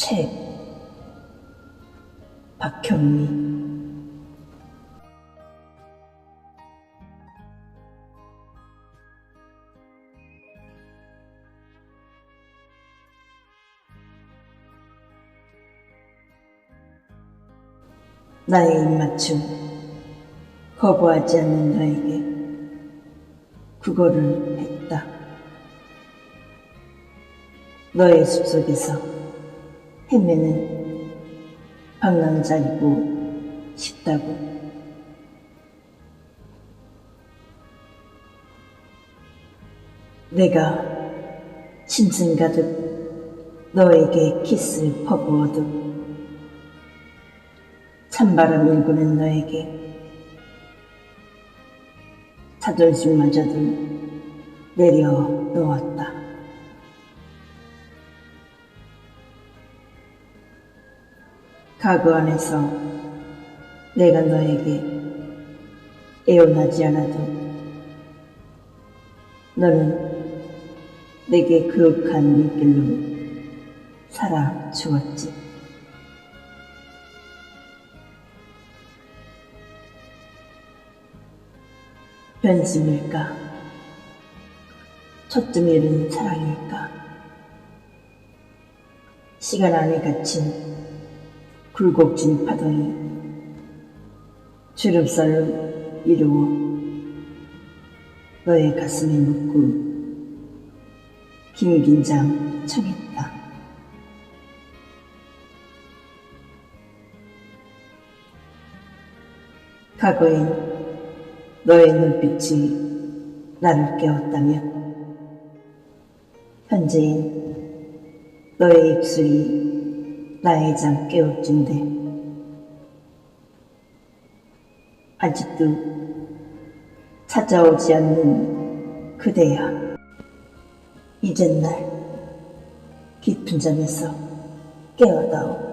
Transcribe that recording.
책. 박현미. 나의 입맞춤. 거부하지 않는 너에게 구걸을 했다. 너의 숲속에서 헤매는 방랑자이고 싶다고. 내가 심슨 가득 너에게 키스를 퍼부어도 찬바람 일구는 너에게 자존심마저도 내려 놓았다. 가그 안에서 내가 너에게 애원하지 않아도 너는 내게 그윽한 눈길로 살아 주었지. 변심일까? 초점 잃은 사랑일까? 시간 안에 갇힌 굴곡진 파동이 주름살로 이루어 너의 가슴에 묻고 김긴장 청했다. 과거엔 너의 눈빛이 나를 깨웠다면 현재엔 너의 입술이 나의 잠 깨울진데. 아직도 찾아오지 않는 그대야. 이젠 날 깊은 잠에서 깨워다오